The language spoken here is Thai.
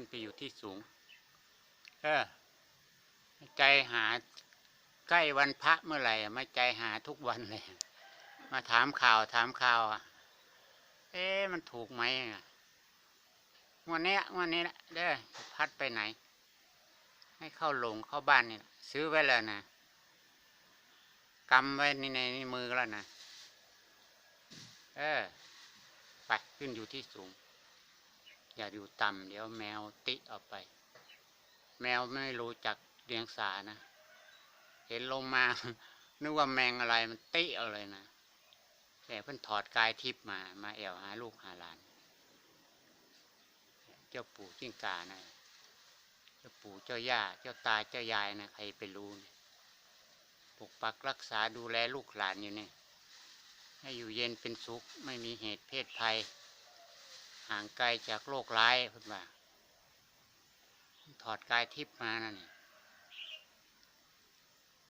ขึ้นไปอยู่ที่สูง เออ ใจหาใกล้วันพระเมื่อไหร่มาใจหาทุกวันเลย มาถามข่าวถามข่าวอะ เอ๊ะมันถูกไหมอะวันนี้วันนี้แหละเด้อพัดไปไหน ให้เข้าลงเข้าบ้านนี่ล่ะซื้อไว้แล้วนะกำไว้ในในในมือแล้วนะเออไปขึ้นอยู่ที่สูง อย่าอยู่ต่ำเดี๋ยวแมวติเอาไป แมวไม่รู้จักเลียงสานะ เห็นลงมานึกว่าแมงอะไรมันติเอาเลยนะแต่เพิ่นถอดกายทิพมา มาแอวหาลูกหาหลาน เจ้าปู่จิ้งกานะเจ้าปู่เจ้าย่าเจ้าตาเจ้ายายนะใครไปรู้เนี่ยปกปักรักษาดูแลลูกหลานอยู่เนี่ยให้อยู่เย็นเป็นสุข ไม่มีเหตุเพศภัย ห่างไกลจากโรคร้ายเพิ่นว่าถอดกายทิพย์มานั่นนี่